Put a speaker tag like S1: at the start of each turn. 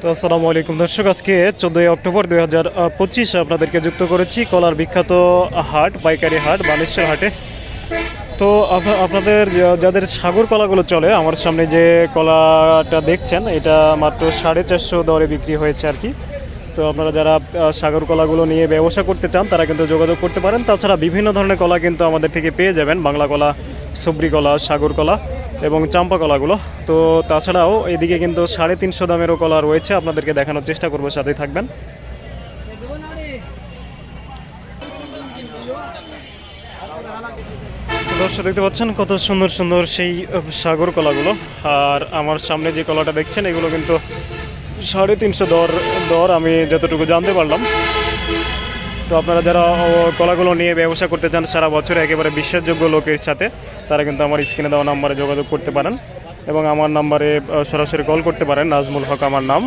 S1: তো আসসালামু আলাইকুম। দর্শক, আজকে চোদ্দোই অক্টোবর দুই হাজার পঁচিশ আপনাদেরকে যুক্ত করেছি কলার বিখ্যাত হাট, পাইকারি হাট বানেশ্বর হাটে। তো আপনা- আপনাদের যাদের সাগর কলাগুলো চলে, আমার সামনে যে কলাটা দেখছেন, এটা মাত্র সাড়ে চারশো দরে বিক্রি হয়েছে আর কি। তো আপনারা যারা সাগর কলাগুলো নিয়ে ব্যবসা করতে চান, তারা কিন্তু যোগাযোগ করতে পারেন। তাছাড়া বিভিন্ন ধরনের কলা কিন্তু আমাদের থেকে পেয়ে যাবেন। বাংলা কলা, সবরি কলা, সাগর কলা। এবং চাম্পা কলাগুলো। তো তাছাড়াও এদিকে কিন্তু সাড়ে তিনশো দামেরও কলা রয়েছে, আপনাদেরকে দেখানোর চেষ্টা করব, সাথেই থাকবেন। দর্শক, দেখতে পাচ্ছেন কত সুন্দর সুন্দর সেই সাগর কলাগুলো। আর আমার সামনে যে কলাটা দেখছেন, এগুলো কিন্তু সাড়ে তিনশো দর দর আমি যতটুকু জানতে পারলাম। তো আপনারা যারা কলাগুলো নিয়ে ব্যবসা করতে চান সারা বছরে, একেবারে বিশ্বাসযোগ্য লোকের সাথে, তারা কিন্তু আমার স্ক্রিনে দেওয়া নাম্বারে যোগাযোগ করতে পারেন এবং আমার নাম্বারে সরাসরি কল করতে পারেন। নাজমুল হক আমার নাম।